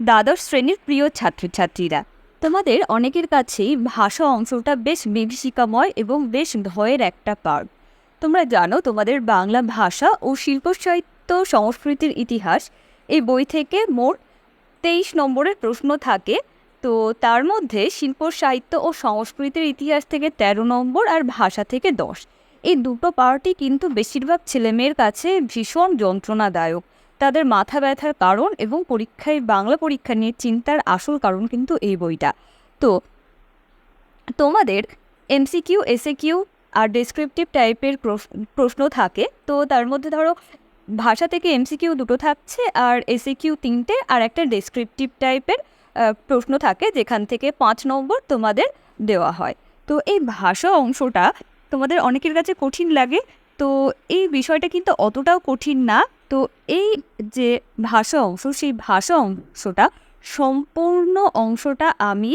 দ্বাদশ শ্রেণির প্রিয় ছাত্রছাত্রীরা। তোমাদের অনেকের কাছেই ভাষা অংশটা বেশ বিভীষিকাময় এবং বেশ ভয়ের একটা পার্ট। তোমরা জানো তোমাদের বাংলা ভাষা ও শিল্প সাহিত্য সংস্কৃতির ইতিহাস। এই বই থেকে মোট তেইশ নম্বরের প্রশ্ন থাকে, তো তার মধ্যে শিল্প সাহিত্য ও সংস্কৃতির ইতিহাস থেকে তেরো নম্বর আর ভাষা থেকে দশ। এই দুটো পার্টই কিন্তু বেশিরভাগ ছেলেমেয়ের কাছে ভীষণ যন্ত্রণাদায়ক। তাদের মাথা ব্যথার কারণ এবং পরীক্ষায়, বাংলা পরীক্ষা নিয়ে চিন্তার আসল কারণ কিন্তু এই বইটা। তো, তোমাদের এমসিকিউ এসএ কিউ আর ডেসক্রিপটিভ টাইপের প্রশ্ন থাকে। তো তার মধ্যে ধরো, ভাষা থেকে এমসিকিউ দুটো থাকছে আর এসএ কিউ তিনটে আর একটা ডেসক্রিপটিভ টাইপের প্রশ্ন থাকে যেখান থেকে পাঁচ নম্বর তোমাদের দেওয়া হয়। তো এই ভাষা অংশটা তোমাদের অনেকের কাছে কঠিন লাগে। তো এই বিষয়টা কিন্তু অতটাও কঠিন না। তো এই যে ভাষা অংশ, সেই ভাষা অংশটা, সম্পূর্ণ অংশটা আমি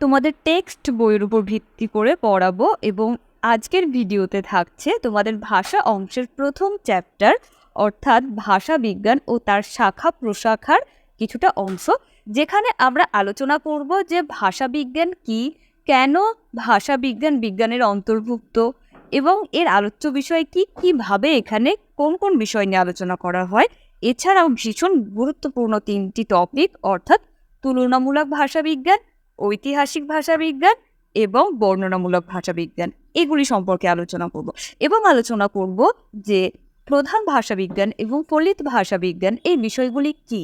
তোমাদের টেক্সট বইয়ের উপর ভিত্তি করে পড়াবো এবং আজকের ভিডিওতে থাকছে তোমাদের ভাষা অংশের প্রথম চ্যাপ্টার অর্থাৎ ভাষা বিজ্ঞান ও তার শাখা প্রশাখার কিছুটা অংশ, যেখানে আমরা আলোচনা করব যে ভাষা বিজ্ঞান কি, কেন ভাষা বিজ্ঞান বিজ্ঞানের অন্তর্ভুক্ত এবং এর আলোচ্য বিষয় কি? কীভাবে এখানে কোন কোন বিষয় নিয়ে আলোচনা করা হয়? এছাড়াও ভীষণ গুরুত্বপূর্ণ তিনটি টপিক অর্থাৎ তুলনামূলক ভাষাবিজ্ঞান, ঐতিহাসিক ভাষাবিজ্ঞান এবং বর্ণনামূলক ভাষাবিজ্ঞান। এগুলি সম্পর্কে আলোচনা করব। এবং আলোচনা করব যে প্রধান ভাষাবিজ্ঞান এবং ফলিত ভাষাবিজ্ঞান এই বিষয়গুলি কি?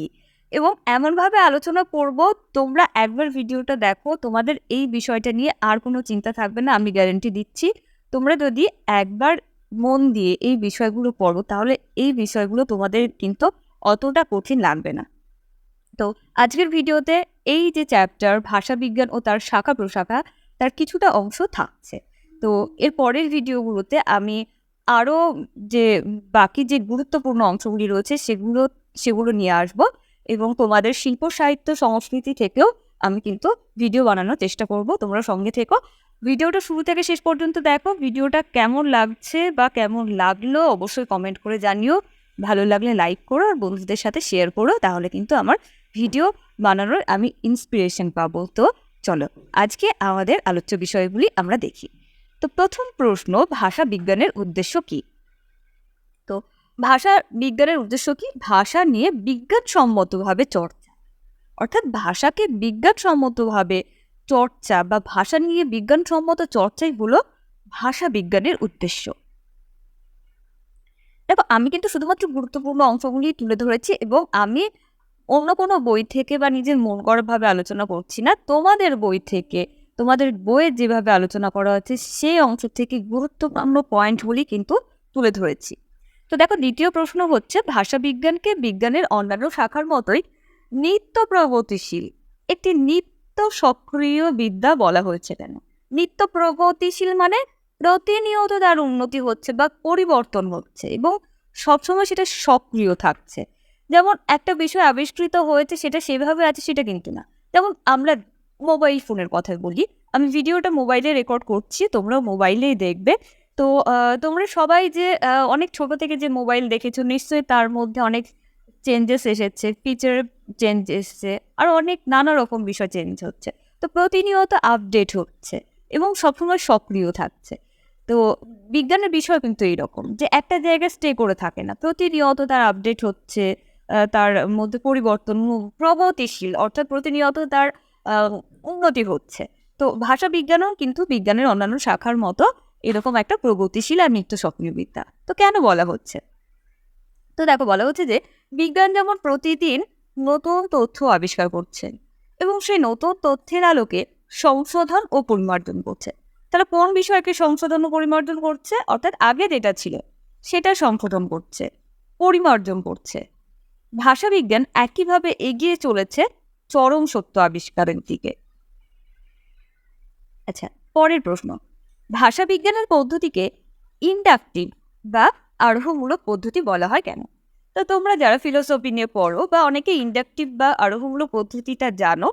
এবং এমনভাবে আলোচনা করব, তোমরা একবার ভিডিওটা দেখো, তোমাদের এই বিষয়টা নিয়ে আর কোনো চিন্তা থাকবে না, আমি গ্যারেন্টি দিচ্ছি। তোমরা যদি একবার মন দিয়ে এই বিষয়গুলো পড়ো, তাহলে এই বিষয়গুলো তোমাদের কিন্তু অতটা কঠিন লাগবে না। তো আজকের ভিডিওতে এই যে চ্যাপ্টার ভাষাবিজ্ঞান ও তার শাখা প্রশাখা, তার কিছুটা অংশ থাকছে। তো এর পরের ভিডিওগুলোতে আমি আরও যে বাকি যে গুরুত্বপূর্ণ অংশগুলি রয়েছে, সেগুলো সেগুলো নিয়ে আসব এবং তোমাদের শিল্প, সাহিত্য, সংস্কৃতি থেকেও আমি কিন্তু ভিডিও বানানোর চেষ্টা করব। তোমরা সঙ্গে থেকো। ভিডিওটা শুরু থেকে শেষ পর্যন্ত দেখো, ভিডিওটা কেমন লাগছে বা কেমন লাগল অবশ্যই কমেন্ট করে জানিও। ভালো লাগলে লাইক করো আর বন্ধুদের সাথে শেয়ার করো, তাহলে কিন্তু আমার ভিডিও বানানোর আমি ইন্সপিরেশন পাবো। তো চলো, আজকে আমাদের আলোচ্য বিষয়গুলি আমরা দেখি। তো প্রথম প্রশ্ন, ভাষা বিজ্ঞানের উদ্দেশ্য কি? তো ভাষা বিজ্ঞানের উদ্দেশ্য কি? ভাষা নিয়ে বিজ্ঞানসম্মতভাবে চর্চা। অর্থাৎ ভাষাকে বিজ্ঞানসম্মতভাবে চর্চা বা ভাষা নিয়ে বিজ্ঞানসম্মত চর্চাই হলো ভাষা বিজ্ঞানের উদ্দেশ্য। দেখো, আমি কিন্তু শুধুমাত্র গুরুত্বপূর্ণ অংশগুলি তুলে ধরেছি এবং আমি অন্য কোনো বই থেকে বা নিজের মন করাভাবে আলোচনা করছি না। তোমাদের বই থেকে, তোমাদের বইয়ের যেভাবে আলোচনা করা হচ্ছে, সেই অংশ থেকে গুরুত্বপূর্ণ পয়েন্টগুলি কিন্তু তুলে ধরেছি। তো দেখো, দ্বিতীয় প্রশ্ন হচ্ছে, ভাষা বিজ্ঞানকে বিজ্ঞানের অন্যান্য শাখার মতোই নিত্য প্রগতিশীল একটি নিত্য সক্রিয় বিদ্যা বলা হয়েছে কেন নিত্য প্রগতিশীল মানে প্রতিনিয়ত তার উন্নতি হচ্ছে বা পরিবর্তন হচ্ছে এবং সবসময় সেটা সক্রিয় থাকছে। যেমন একটা বিষয় আবিষ্কৃত হয়েছে, সেটা সেভাবে আছে, সেটা কিন্তু না। যেমন আমরা মোবাইল ফোনের কথা বলি। আমি ভিডিওটা মোবাইলে রেকর্ড করছি, তোমরাও মোবাইলেই দেখবে। তো তোমরা সবাই যে অনেক ছোট থেকে যে মোবাইল দেখেছ, নিশ্চয়ই তার মধ্যে অনেক চেঞ্জেস এসেছে। ফিচার চেঞ্জ এসছে। আর অনেক নানা রকম বিষয় চেঞ্জ হচ্ছে। তো প্রতিনিয়ত আপডেট হচ্ছে এবং সবসময় সক্রিয় থাকছে। তো বিজ্ঞানের বিষয় কিন্তু এইরকম যে একটা জায়গায় স্টে করে থাকে না। প্রতিনিয়ত তার আপডেট হচ্ছে তার মধ্যে পরিবর্তন প্রগতিশীল অর্থাৎ প্রতিনিয়ত তার উন্নতি হচ্ছে। তো ভাষা বিজ্ঞানও কিন্তু বিজ্ঞানের অন্যান্য শাখার মতো এরকম একটা প্রগতিশীল আর নিত্য সক্রিয় বিদ্যা। তো কেন বলা হচ্ছে? তো দেখো বলা হচ্ছে যে বিজ্ঞান যেমন প্রতিদিন নতুন তথ্য আবিষ্কার করছে এবং সেই নতুন তথ্যের আলোকে সংশোধন ও পরিমার্জন করছে। তাহলে কোন বিষয়কে সংশোধন ও পরিমার্জন করছে? অর্থাৎ আগে যেটা ছিল, সেটা সংশোধন করছে, পরিমার্জন করছে। ভাষাবিজ্ঞান একইভাবে এগিয়ে চলেছে চরম সত্য আবিষ্কারের দিকে। আচ্ছা পরের প্রশ্ন। ভাষাবিজ্ঞানের পদ্ধতিকে ইন্ডাকটিভ বা আরোহমূলক পদ্ধতি বলা হয় কেন? তো তোমরা যারা ফিলোসফি নিয়ে পড়ো বা অনেকে ইন্ডাকটিভ বা আরোহমূলক পদ্ধতিটা জানো,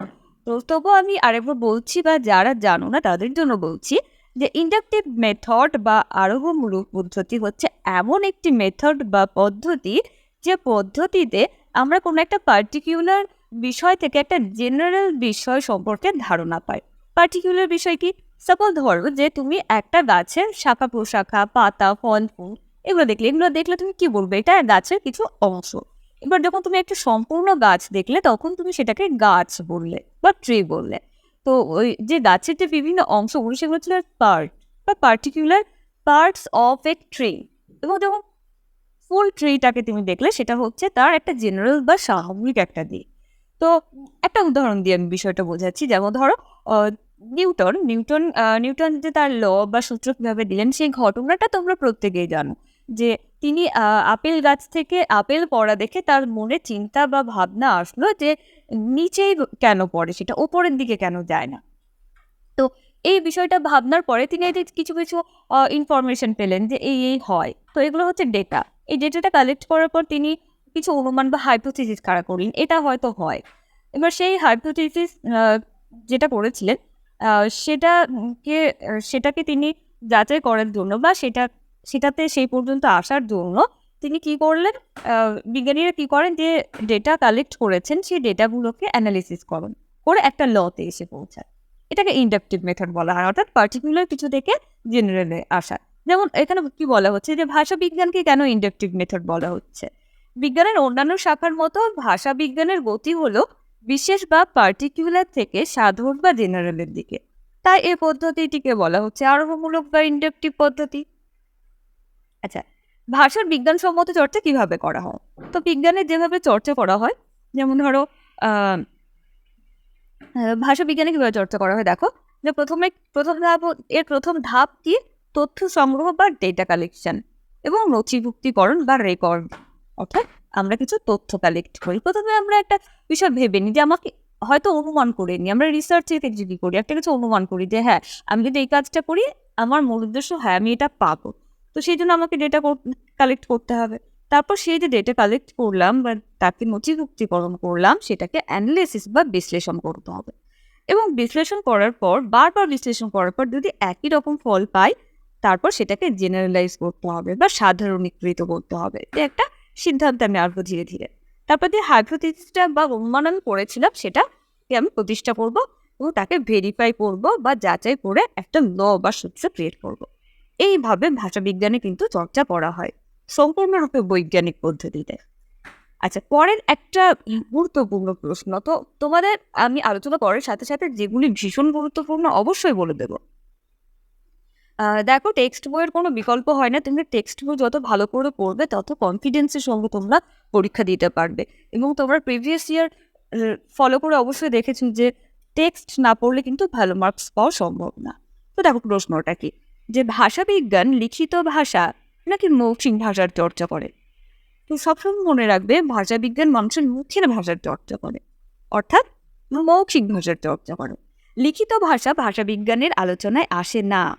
তো তবুও আমি আরেকবার বলছি বা যারা জানো না তাদের জন্য বলছি যে ইন্ডাকটিভ মেথড বা আরোহমূলক পদ্ধতি হচ্ছে এমন একটি মেথড বা পদ্ধতি যে পদ্ধতিতে আমরা কোনো একটা পার্টিকুলার বিষয় থেকে একটা জেনারেল বিষয় সম্পর্কে ধারণা পাই। পার্টিকুলার বিষয় কি? সাপোজ ধরো যে তুমি একটা গাছের শাখা প্রশাখা, পাতা, ফল, ফুল এগুলো দেখলে এগুলো দেখলে তুমি কি বলবে? এটা গাছের কিছু অংশ। এবার যখন তুমি একটা সম্পূর্ণ গাছ দেখলে, তখন তুমি সেটাকে গাছ বললে বা ট্রি বললে। তো ওই যে গাছের যে বিভিন্ন অংশগুলো, সেগুলো ছিল পার্ট বা particular parts of a tree এবং যখন ফুল ট্রিটাকে তুমি দেখলে, সেটা হচ্ছে তার একটা জেনারেল বা স্বাভাবিক একটা দিক। তো একটা উদাহরণ দিয়ে আমি বিষয়টা বোঝাচ্ছি। যেমন ধরো নিউটন নিউটন নিউটন যে তার ল বা সূত্র কীভাবে দিলেন, সেই ঘটনাটা তোমরা প্রত্যেকেই জানো। যে তিনি আপেল গাছ থেকে আপেল পড়া দেখে তার মনে চিন্তা বা ভাবনা আসলো যে নিচেই কেন পড়ে, সেটা ওপরের দিকে কেন যায় না। তো এই বিষয়টা ভাবনার পরে তিনি কিছু কিছু ইনফরমেশন পেলেন যে এই এই হয়। তো এগুলো হচ্ছে ডেটা এই ডেটাটা কালেক্ট করার পর তিনি কিছু অনুমান বা হাইপোথিসিস খাড়া করলেন, এটা হয়তো হয়। এবার সেই হাইপোথিসিস যেটা করেছিলেন সেটাকে সেটাকে তিনি যাচাই করার জন্য বা সেটা সেটাতে সেই পর্যন্ত আসার জন্য তিনি কি করলেন? বিজ্ঞানীরা কি করেন যে ডেটা কালেক্ট করেছেন, সেই ডেটাগুলোকে অ্যানালিসিস করেন। করে একটা লতে এসে পৌঁছায়। এটাকে ইন্ডাকটিভ মেথড বলা হয়, অর্থাৎ পার্টিকুলার কিছু থেকে জেনারেলে আসা। যেমন এখানে কি বলা হচ্ছে যে ভাষা বিজ্ঞানকে কেন ইন্ডাকটিভ মেথড বলা হচ্ছে? বিজ্ঞানের অন্যান্য শাখার মতো ভাষা বিজ্ঞানের গতি হলো বিশেষ বা পার্টিকুলার থেকে সাধারণ বা জেনারেলের দিকে। তাই এই পদ্ধতিটিকে বলা হচ্ছে আরোহমূলক বা ইন্ডাকটিভ পদ্ধতি। আচ্ছা ভাষার বিজ্ঞানসম্মত চর্চা কীভাবে করা হয়? তো বিজ্ঞানের যেভাবে চর্চা করা হয়, যেমন ধরো ভাষা বিজ্ঞানে কীভাবে চর্চা করা হয় দেখো, যে প্রথমে, প্রথম ধাপ, এর প্রথম ধাপ কি? তথ্য সংগ্রহ বা ডেটা কালেকশন এবং নথিভুক্তিকরণ বা রেকর্ড অর্থাৎ আমরা কিছু তথ্য কালেক্ট করি। প্রথমে আমরা একটা বিষয় ভেবে নিই যে আমাকে হয়তো অনুমান করে নিই। আমরা রিসার্চ যদি করি, একটা কিছু অনুমান করি যে হ্যাঁ আমি যদি এই কাজটা করি, আমার মূল উদ্দেশ্য হ্যাঁ আমি এটা পাবো। তো সেই জন্য আমাকে ডেটা কালেক্ট করতে হবে। তারপর সেই যে ডেটা কালেক্ট করলাম বা তাকে নথিভুক্তিকরণ করলাম, সেটাকে অ্যানালিসিস বা বিশ্লেষণ করতে হবে। এবং বিশ্লেষণ করার পর, বারবার বিশ্লেষণ করার পর যদি একই রকম ফল পাই, তারপর সেটাকে জেনারেলাইজ করতে হবে বা সাধারণীকৃত করতে হবে। একটা সিদ্ধান্ত আমি আসব ধীরে ধীরে। তারপর যে হাইপোথিসিসটা বা অনুমান আমি করেছিলাম, সেটাকে আমি প্রতিষ্ঠা করব এবং তাকে ভেরিফাই করব বা যাচাই করে একটা ল বা সূত্র ক্রিয়েট করব। এইভাবে ভাষাবিজ্ঞানে কিন্তু চর্চা করা হয়, সম্পূর্ণরূপে বৈজ্ঞানিক পদ্ধতিতে। আচ্ছা পরের একটা গুরুত্বপূর্ণ প্রশ্ন। তো তোমাদের আমি আলোচনা করার সাথে সাথে যেগুলি ভীষণ গুরুত্বপূর্ণ অবশ্যই বলে দেব। দেখো, টেক্সট বইয়ের কোনো বিকল্প হয় না। তুমি টেক্সট বই যত ভালো করে পড়বে, তত কনফিডেন্সের সঙ্গে তোমরা পরীক্ষা দিতে পারবে। এবং তোমরা প্রিভিয়াস ইয়ার ফলো করে অবশ্যই দেখেছ যে টেক্সট না পড়লে কিন্তু ভালো মার্কস পাওয়া সম্ভব না। তো দেখো প্রশ্নটা কি? যে ভাষাবিজ্ঞান লিখিত ভাষা নাকি মৌখিক ভাষার চর্চা করে। তো সবসময় মনে রাখবে ভাষাবিজ্ঞান মানুষের মুখের ভাষার চর্চা করে। অর্থাৎ মৌখিক ভাষার চর্চা করে। লিখিত ভাষা ভাষাবিজ্ঞানের আলোচনায় আসে না।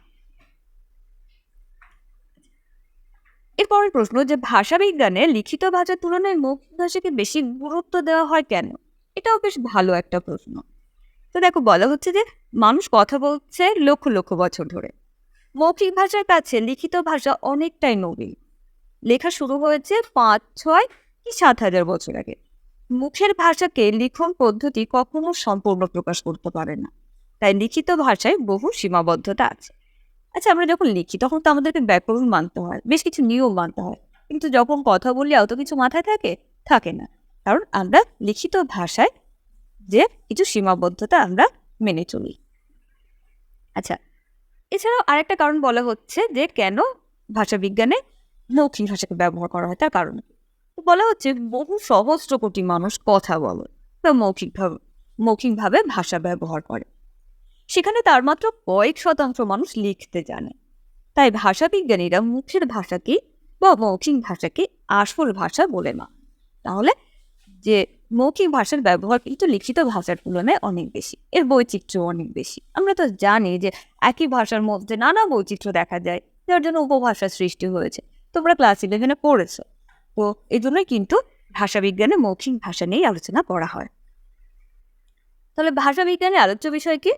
এরপরের প্রশ্ন, যে ভাষাবিজ্ঞানে লিখিত ভাষার তুলনায় মৌখিক ভাষাকে বেশি গুরুত্ব দেওয়া হয় কেন? এটাও বেশ ভালো একটা প্রশ্ন। তো দেখো, বলা হচ্ছে যে মানুষ কথা বলছে লক্ষ লক্ষ বছর ধরে। মৌখিক ভাষার কাছে লিখিত ভাষা অনেকটাই নবীন। লেখা শুরু হয়েছে পাঁচ, ছয় কি সাত হাজার বছর আগে। মুখের ভাষাকে লিখন পদ্ধতি কখনো সম্পূর্ণ প্রকাশ করতে পারে না। তাই লিখিত ভাষায় বহু সীমাবদ্ধতা আছে। আচ্ছা আমরা যখন লিখি, তখন তো আমাদেরকে ব্যাকরণ মানতে হয়, বেশ কিছু নিয়ম মানতে হয়। কিন্তু যখন কথা বলি, অত কিছু মাথায় থাকে থাকে না। কারণ আমরা লিখিত ভাষায় যে কিছু সীমাবদ্ধতা আমরা মেনে চলি। আচ্ছা এছাড়াও আরেকটা কারণ বলা হচ্ছে যে কেন ভাষাবিজ্ঞানে মৌখিক ভাষাকে ব্যবহার করা হয় তার কারণ। বলা হচ্ছে বহু সহস্র কোটি মানুষ কথা বলে বা মৌখিকভাবে মৌখিকভাবে ভাষা ব্যবহার করে। সেখানে তার মাত্র কয়েক শতাংশ মানুষ লিখতে জানে। তাই ভাষাবিজ্ঞানীরা মুখের ভাষাকে বা মৌখিক ভাষাকে আসল ভাষা বলে না তাহলে যে মৌখিক ভাষার ব্যবহার কিন্তু লিখিত ভাষার তুলনায় অনেক বেশি। এর বৈচিত্র্য অনেক বেশি। আমরা তো জানি যে একই ভাষার মধ্যে নানা বৈচিত্র্য দেখা যায়, যার জন্য উপভাষা সৃষ্টি হয়েছে। তোমরা ক্লাস ইলেভেনে পড়েছো। তো এই জন্যই কিন্তু ভাষাবিজ্ঞানে মৌখিক ভাষা নিয়েই আলোচনা করা হয়। তাহলে ভাষাবিজ্ঞানের আলোচ্য বিষয় কি?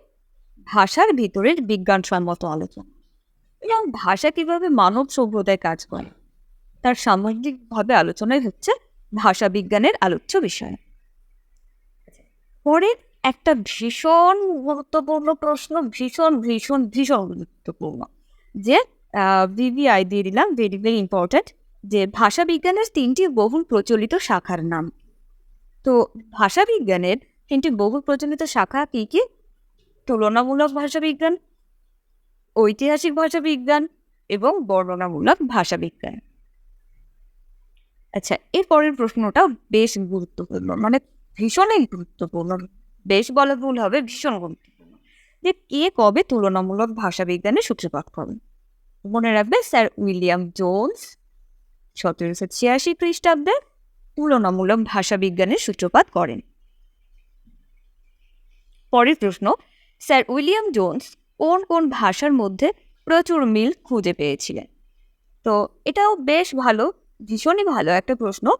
ভাষার ভিতরের বিজ্ঞানসম্মত আলোচনা। এবং ভাষা কীভাবে মানব সভ্যতায় কাজ করে? তার সামগ্রিকভাবে আলোচনাই হচ্ছে ভাষা বিজ্ঞানের আলোচ্য বিষয়। পরের একটা ভীষণ গুরুত্বপূর্ণ প্রশ্ন, ভীষণ ভীষণ ভীষণ গুরুত্বপূর্ণ যে ভিভিআই দিয়ে দিলাম ভেরি ভেরি ইম্পর্ট্যান্ট যে ভাষা বিজ্ঞানের তিনটি বহুল প্রচলিত শাখার নাম। তো ভাষা বিজ্ঞানের তিনটি বহুল প্রচলিত শাখা কী কী? তুলনামূলক ভাষা বিজ্ঞান ঐতিহাসিক ভাষা বিজ্ঞান এবং বর্ণনামূলক ভাষা বিজ্ঞান আচ্ছা এর পরের প্রশ্নটা বেশ গুরুত্বপূর্ণ মানে ভীষণই গুরুত্বপূর্ণ, বেশ বলা ভুল হবে, ভীষণ গুরুত্বপূর্ণ। যে কে কবে তুলনামূলক ভাষা বিজ্ঞানের সূত্রপাত করেন মনে রাখবে স্যার উইলিয়াম জোন্স, সতেরোশো ছিয়াশি খ্রিস্টাব্দে তুলনামূলক ভাষা বিজ্ঞানের সূত্রপাত করেন। পরের প্রশ্ন, স্যার উইলিয়াম জোন্স কোন কোন ভাষার মধ্যে প্রচুর মিল খুঁজে পেয়েছিলেন? তো এটাও বেশ ভালো ভীষণই ভালো একটা প্রশ্ন।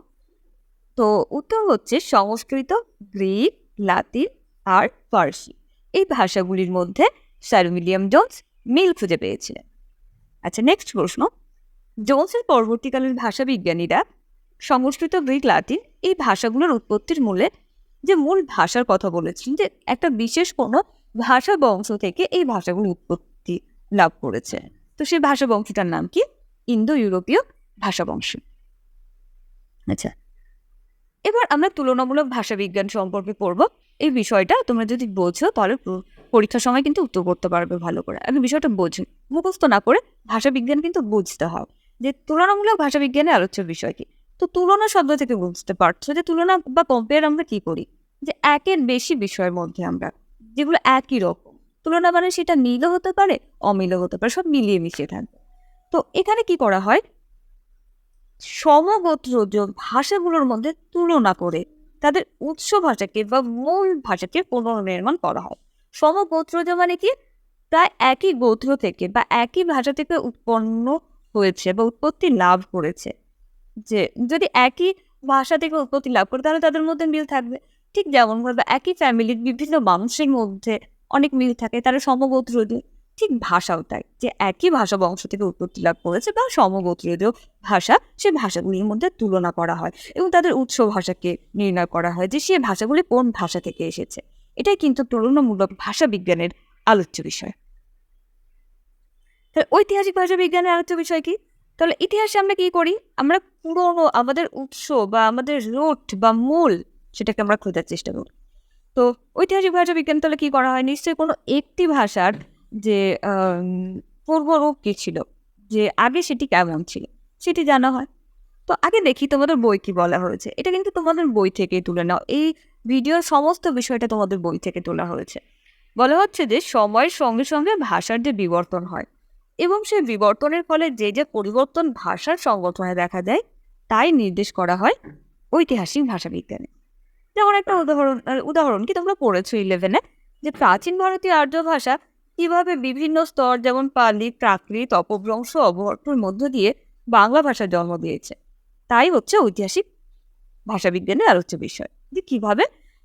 তো উত্তর হচ্ছে সংস্কৃত, গ্রিক, লাতিন আর ফার্সি। এই ভাষাগুলির মধ্যে স্যার উইলিয়াম জোন্স মিল খুঁজে পেয়েছিলেন। আচ্ছা নেক্সট প্রশ্ন। জোন্সের পরবর্তীকালের ভাষাবিজ্ঞানীরা সংস্কৃত, গ্রিক, লাতিন এই ভাষাগুলোর উৎপত্তির মূলে যে মূল ভাষার কথা বলেছেন যে একটা বিশেষ কোনো ভাষা বংশ থেকে এই ভাষাগুলো উৎপত্তি লাভ করেছে। তো সেই ভাষা বংশটার নাম কি? ইন্দো ইউরোপীয় ভাষা বংশ। আচ্ছা। এবার আমরা তুলনামূলক ভাষা বিজ্ঞান সম্পর্কে পড়ব। এই বিষয়টা তোমরা যদি বোঝো তাহলে পরীক্ষার সময় কিন্তু উত্তর করতে পারবে ভালো করে। আমি বিষয়টা বোঝো, মুখস্থ না করে ভাষা বিজ্ঞান কিন্তু বুঝতে হয়। যে তুলনামূলক ভাষা বিজ্ঞানের আলোচ্য বিষয় কি? তো তুলনা শব্দ থেকে বুঝতে পারছ যে তুলনা বা কম্পেয়ার আমরা কি করি? যে একের বেশি বিষয়ের মধ্যে আমরা, যেগুলো একই রকম, তুলনা মানে সেটা নীলও হতে পারে অমিলও হতে পারে, সব মিলিয়ে মিশিয়ে থাকবে তো এখানে কি করা হয়? সমগোত্রজ ভাষাগুলোর মধ্যে তুলনা করে তাদের উৎস ভাষাকে বা মূল ভাষাকে পুনর্নির্মাণ করা হয়। সমগোত্রজ মানে কি? প্রায় একই গোত্র থেকে বা একই ভাষা থেকে উৎপন্ন হয়েছে বা উৎপত্তি লাভ করেছে। যে যদি একই ভাষা থেকে উৎপত্তি লাভ করে তাহলে তাদের মধ্যে মিল থাকবে। ঠিক যেমন একই ফ্যামিলির বিভিন্ন মানুষের মধ্যে অনেক মিল থাকে, তারা সমগোত্রজ ঠিক ভাষাও তাই। যে একই ভাষা বংশ থেকে উৎপত্তি লাভ করেছে বা সমগোত্রীয় ভাষা, সে ভাষাগুলির মধ্যে তুলনা করা হয় এবং তাদের উৎস ভাষাকে নির্ণয় করা হয় যে সে ভাষাগুলি কোন ভাষা থেকে এসেছে। এটাই কিন্তু তুলনামূলক ভাষা বিজ্ঞানের আলোচ্য বিষয়। তাহলে ঐতিহাসিক ভাষা বিজ্ঞানের আলোচ্য বিষয় কি? তাহলে ইতিহাসে আমরা কি করি? আমরা পুরোনো আমাদের উৎস বা আমাদের রোট বা মূল সেটাকে আমরা খোঁজার চেষ্টা করি। তো ঐতিহাসিক ভাষা বিজ্ঞান তাহলে কি করা হয়? নিশ্চয়ই কোনো একটি ভাষার যে পূর্বরূপ কী ছিল? যে, আগে সেটি কেমন ছিল? সেটি জানা হয়। তো আগে দেখি তোমাদের বই কি বলা হয়েছে। এটা কিন্তু তোমাদের বই থেকে তুলে নাও। এই ভিডিওর সমস্ত বিষয়টা তোমাদের বই থেকে তোলা হয়েছে। বলা হচ্ছে যে, সময়ের সঙ্গে সঙ্গে ভাষার যে বিবর্তন হয় এবং সেই বিবর্তনের ফলে যে যে পরিবর্তন ভাষার সংগঠনে দেখা যায় তাই নির্দেশ করা হয় ঐতিহাসিক ভাষা বিজ্ঞানে যেমন একটা উদাহরণ উদাহরণ কি তোমরা পড়েছো ইলেভেনে যে, প্রাচীন ভারতীয় আর্য ভাষা কীভাবে বিভিন্ন স্তর যেমন পালি, প্রাকৃত, অপভ্রংশ, অবহট্টর মধ্য দিয়ে বাংলা ভাষার জন্ম দিয়েছে। তাই হচ্ছে ঐতিহাসিক ভাষাবিজ্ঞানের আলোচ্য বিষয়। যে কীভাবে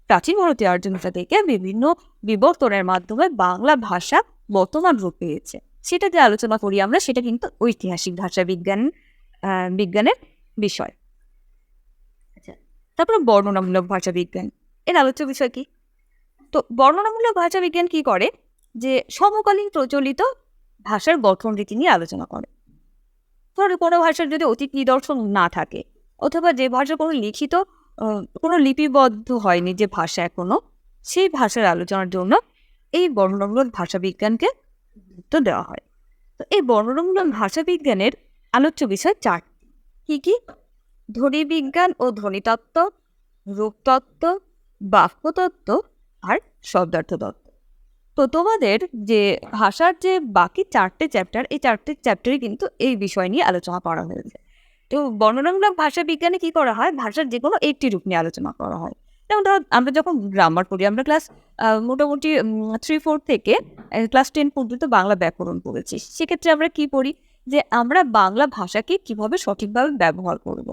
প্রাচীন ভারতীয় আর্য ভাষা থেকে বিভিন্ন বিবর্তনের মাধ্যমে বাংলা ভাষা বর্তমান রূপ পেয়েছে। সেটা যে আলোচনা করি আমরা, সেটা কিন্তু ঐতিহাসিক ভাষা বিজ্ঞান বিজ্ঞানের বিষয়। আচ্ছা তারপরে বর্ণনামূলক ভাষা বিজ্ঞান এর আলোচ্য বিষয় কি? তো বর্ণনামূলক ভাষা বিজ্ঞান কি করে? যে সমকালীন প্রচলিত ভাষার গঠন রীতি নিয়ে আলোচনা করে। ধরো কোনো ভাষার যদি অতীত নিদর্শন না থাকে, অথবা যে ভাষা কোনো লিখিত কোনো লিপিবদ্ধ হয়নি যে ভাষা এখনও, সেই ভাষার আলোচনার জন্য এই বর্ণনামূলক ভাষা বিজ্ঞানকে গুরুত্ব দেওয়া হয়। তো এই বর্ণনামূলক ভাষা বিজ্ঞানের আলোচ্য বিষয় চারটি। কী কী? ধ্বনি বিজ্ঞান ও ধ্বনিতত্ত্ব রূপতত্ত্ব বাক্যতত্ত্ব আর শব্দার্থ তত্ত্ব। তো তোমাদের যে ভাষার যে বাকি চারটে চ্যাপ্টার এই চারটে চ্যাপ্টারে কিন্তু এই বিষয় নিয়ে আলোচনা করা হয়েছে। তো বর্ণনামূলক ভাষা বিজ্ঞানে কি করা হয়? ভাষার যে কোনো একটি রূপ নিয়ে আলোচনা করা হয়। যেমন ধরো, আমরা যখন গ্রামার পড়ি, আমরা ক্লাস মোটামুটি থ্রি ফোর থেকে ক্লাস টেন পর্যন্ত বাংলা ব্যাকরণ পড়েছি। সেক্ষেত্রে আমরা কি পড়ি? যে আমরা বাংলা ভাষাকে কীভাবে সঠিকভাবে ব্যবহার করব?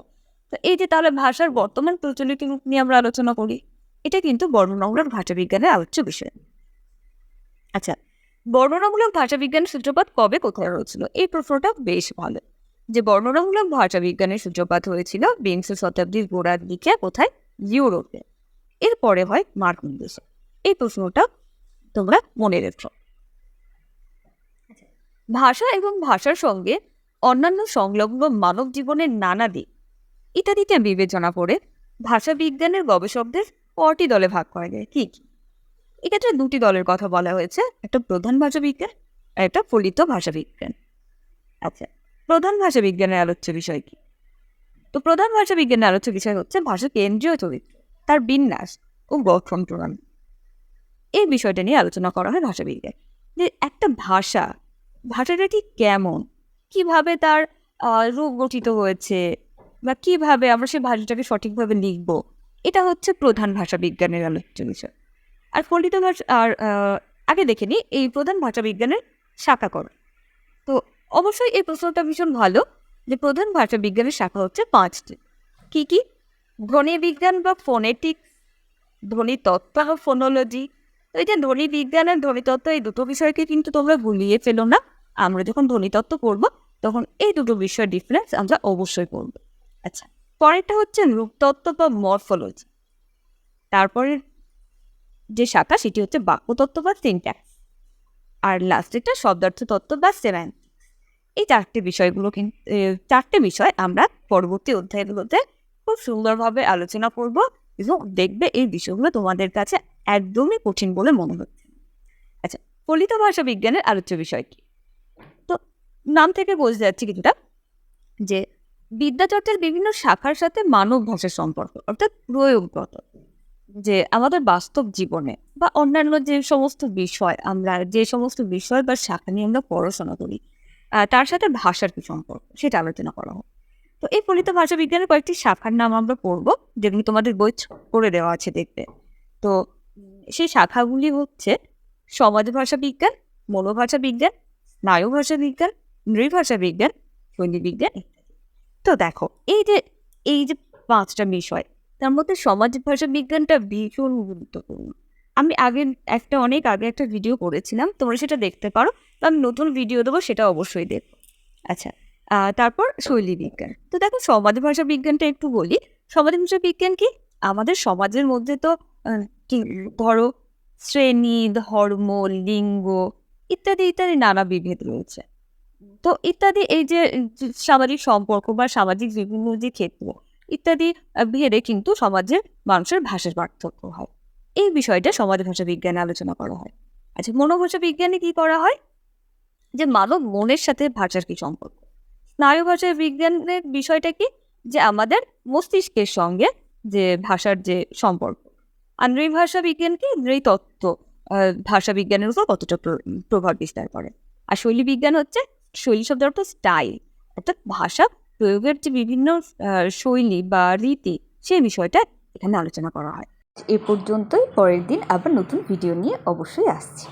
তো এই যে তাহলে ভাষার বর্তমান প্রচলিত রূপ নিয়ে আমরা আলোচনা করি, এটা কিন্তু বর্ণনামূলক ভাষা বিজ্ঞানের আলোচ্য বিষয়। আচ্ছা বর্ণনামূলক ভাষা বিজ্ঞানের সূত্রপাত কবে কোথায় হয়েছিল? এই প্রশ্নটা বেশ ভালো। যে বর্ণনামূলক ভাষা বিজ্ঞানের সূত্রপাত হয়েছিল বিংশ শতাব্দীর গোড়ার দিকে, কোথায়? ইউরোপে। এরপরে হয় মার্কিন দেশে এই প্রশ্নটা তোমরা মনে রেখো। ভাষা এবং ভাষার সঙ্গে অন্যান্য সংলগ্ন মানব জীবনের নানা দিক। ইত্যাদিতে বিবেচনা করে ভাষা বিজ্ঞানের গবেষকদের কটি দলে ভাগ করা যায়? কি কি? এক্ষেত্রে দুটি দলের কথা বলা হয়েছে, একটা প্রধান ভাষা বিজ্ঞান আর একটা ফলিত ভাষা বিজ্ঞান। আচ্ছা প্রধান ভাষা বিজ্ঞানের আলোচ্য বিষয় কি? তো প্রধান ভাষা বিজ্ঞানের আলোচ্য বিষয় হচ্ছে ভাষা কেন্দ্রীয় চরিত্র, তার বিন্যাস ও গঠন প্রণালী। এই বিষয়টা নিয়ে আলোচনা করা হয় ভাষা বিজ্ঞান। যে একটা ভাষা, ভাষাটা ঠিক কেমন? কীভাবে তার রূপ গঠিত হয়েছে? বা কীভাবে আমরা সেই ভাষাটাকে সঠিকভাবে লিখব? এটা হচ্ছে প্রধান ভাষা বিজ্ঞানের আলোচ্য বিষয়। আর ফলিত ভাষা আর আগে দেখে নিই এই প্রধান ভাষা বিজ্ঞানের শাখা কর তো অবশ্যই এই প্রশ্নটা ভীষণ ভালো যে প্রধান ভাষা বিজ্ঞানের শাখা হচ্ছে পাঁচটি। কি কি? ধ্বনি বিজ্ঞান বা ফোনেটিক ধ্বনি তত্ত্ব বা ফোনোলজি তো এই যে ধ্বনি বিজ্ঞান আর ধ্বনি তত্ত্ব এই দুটো বিষয়কে কিন্তু তোমরা ভুলিয়ে ফেলো না। আমরা যখন ধ্বনি তত্ত্ব পড়ব, তখন এই দুটো বিষয়ের ডিফারেন্স আমরা অবশ্যই পড়ব। আচ্ছা পরেরটা হচ্ছে রূপতত্ত্ব বা মরফোলজি তারপরে শাখা, সেটি হচ্ছে বাক্যতত্ত্ব বা সিনট্যাক্স আর লাস্টেরটা শব্দার্থ তত্ত্ব বা সেভেন এই চারটে বিষয়গুলো কিন্তু চারটে বিষয় আমরা পরবর্তী অধ্যায়গুলোতে খুব সুন্দরভাবে আলোচনা করব এবং দেখবে এই বিষয়গুলো তোমাদের কাছে একদমই কঠিন বলে মনে হচ্ছে। আচ্ছা ফলিত ভাষা বিজ্ঞানের আলোচ্য বিষয় কি? তো নাম থেকে বোঝা যাচ্ছে কিছুটা যে বিদ্যাচর্চার বিভিন্ন শাখার সাথে মানব ভাষার সম্পর্ক, অর্থাৎ প্রয়োগগত যে আমাদের বাস্তব জীবনে বা অন্যান্য যে সমস্ত বিষয় আমরা, যে সমস্ত বিষয় বা শাখা নিয়ে আমরা পড়াশোনা করি তার সাথে ভাষার কি সম্পর্ক সেটা আলোচনা করা হোক। তো এই ফলিত ভাষা বিজ্ঞানের কয়েকটি শাখার নাম আমরা পড়ব, যেগুলো তোমাদের বই করে দেওয়া আছে দেখবে তো সেই শাখাগুলি হচ্ছে সমাজ ভাষা বিজ্ঞান, মনোভাষা বিজ্ঞান, স্নায়ু ভাষা বিজ্ঞান নৃভাষা বিজ্ঞান শৈলী বিজ্ঞান তো দেখো, এই যে এই যে পাঁচটা বিষয় তার মধ্যে সমাজ ভাষা বিজ্ঞানটা ভীষণ গুরুত্বপূর্ণ। আমি আগে একটা অনেক আগে একটা ভিডিও করেছিলাম, তোমরা সেটা দেখতে পারো। আমি নতুন ভিডিও দেবো, সেটা অবশ্যই দেখো। আচ্ছা তারপর শৈলী বিজ্ঞান। তো দেখো, সমাজ ভাষা বিজ্ঞানটা একটু বলি। সমাজ ভাষা বিজ্ঞান কি? আমাদের সমাজের মধ্যে তো কি ধরো, শ্রেণি, ধর্ম, লিঙ্গ ইত্যাদি ইত্যাদি নানা বিভেদ রয়েছে। তো ইত্যাদি এই যে সামাজিক সম্পর্ক বা সামাজিক বিভিন্ন যে ক্ষেত্র ইত্যাদি ভেদে কিন্তু সমাজের মানুষের ভাষার পার্থক্য হয়। এই বিষয়টা সমাজ ভাষা বিজ্ঞানে আলোচনা করা হয়। আচ্ছা মনোভাষা বিজ্ঞানে কি করা হয়? যে মানব মনের সাথে ভাষার কি সম্পর্ক? স্নায়ু ভাষা বিজ্ঞানের বিষয়টা কি? যে আমাদের মস্তিষ্কের সঙ্গে যে ভাষার যে সম্পর্ক। আর নৃভাষা বিজ্ঞান কি? নৃতত্ত্ব ভাষা বিজ্ঞানের উপর কতটা প্র- প্রভাব বিস্তার করে। আর শৈলী বিজ্ঞান হচ্ছে শৈলী শব্দের অর্থ স্টাইল অর্থাৎ ভাষা প্রয়োগের যে বিভিন্ন শৈলী বা রীতি সেই বিষয়টা এখানে আলোচনা করা হয়। এ পর্যন্তই, পরের দিন আবার নতুন ভিডিও নিয়ে অবশ্যই আসছি।